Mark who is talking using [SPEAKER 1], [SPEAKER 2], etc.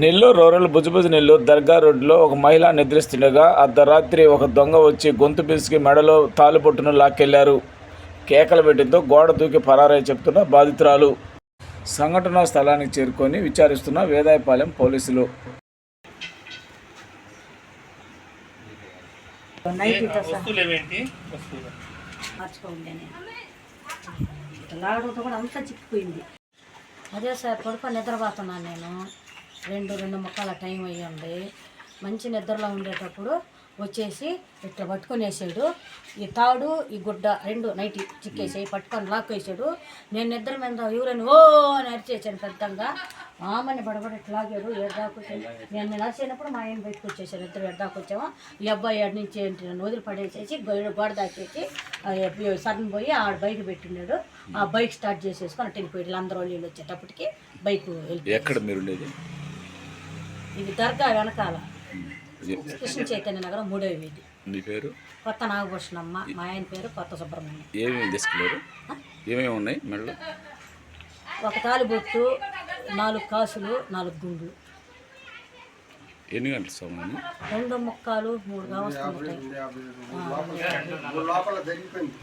[SPEAKER 1] Nellore rural బుజుబుజు నెల్లూరు దర్గా రోడ్డులో ఒక మహిళ నిద్రిస్తుండగా అర్ధరాత్రి ఒక దొంగ వచ్చి గొంతు పిసికి మెడలో తాలుబొట్టును లాక్కెళ్ళారు. కేకలు పెట్టడంతో గోడ దూకి పరారై చెప్తున్న బాధితురాలు. సంఘటనా స్థలానికి చేరుకొని విచారిస్తున్న వేదాయపాలెం పోలీసులు.
[SPEAKER 2] లాగడంతో కూడా అంతా చిక్కిపోయింది. అదే సార్ పడుకొని నిద్రపోతున్నాను నేను. రెండు రెండు ముక్కల టైం అయ్యండి మంచి నిద్రలో ఉండేటప్పుడు వచ్చేసి ఇట్లా పట్టుకునేసాడు. ఈ తాడు ఈ గుడ్డ రెండు నైట్ చిక్కేసాయి పట్టుకొని లాక్ వేసాడు నేను నిద్ర మీద ఎవరైనా ఓ అని అరిచేసాను పెద్దంగా. ఆమెని బడబడ ఇట్లా లాగాడు ఎడ్డాకొచ్చాను నేను నేను అరిచినప్పుడు మా ఆయన బయటకు వచ్చేసాను ఇద్దరు ఎడ్డాకొచ్చాము ఈ అబ్బాయి ఏడు నుంచి ఏంటి నన్ను వదిలి పడేసేసి గోడ దాచేసి సడన్ పోయి ఆడ బైక్ పెట్టినాడు ఆ బైక్ స్టార్ట్ చేసేసుకొని అటు వెళ్ళిపోయాడు. అందరూ వాళ్ళు వచ్చేటప్పటికి బైక్ వెళ్ళి
[SPEAKER 1] ఎక్కడ మీరు
[SPEAKER 2] ఇది దర్గా వెనకాల. కృష్ణ చైతన్య నగరం మూడో వీధి.
[SPEAKER 1] మీ పేరు?
[SPEAKER 2] కొత్త నాగభూషణమ్మ. మా ఆయన పేరు కొత్త సుబ్రహ్మణ్యం.
[SPEAKER 1] ఏమేమి తీసుకెళ్ళారు ఏమేమి ఉన్నాయి మెడలో?
[SPEAKER 2] ఒక తాలిబొట్టు నాలుగు కాసులు నాలుగు గుండ్లు.
[SPEAKER 1] ఎన్ని గంటల సమయం
[SPEAKER 2] రెండు ముక్కాలు మూడు కావస్తుంటాయి లోపల అయిపోయింది.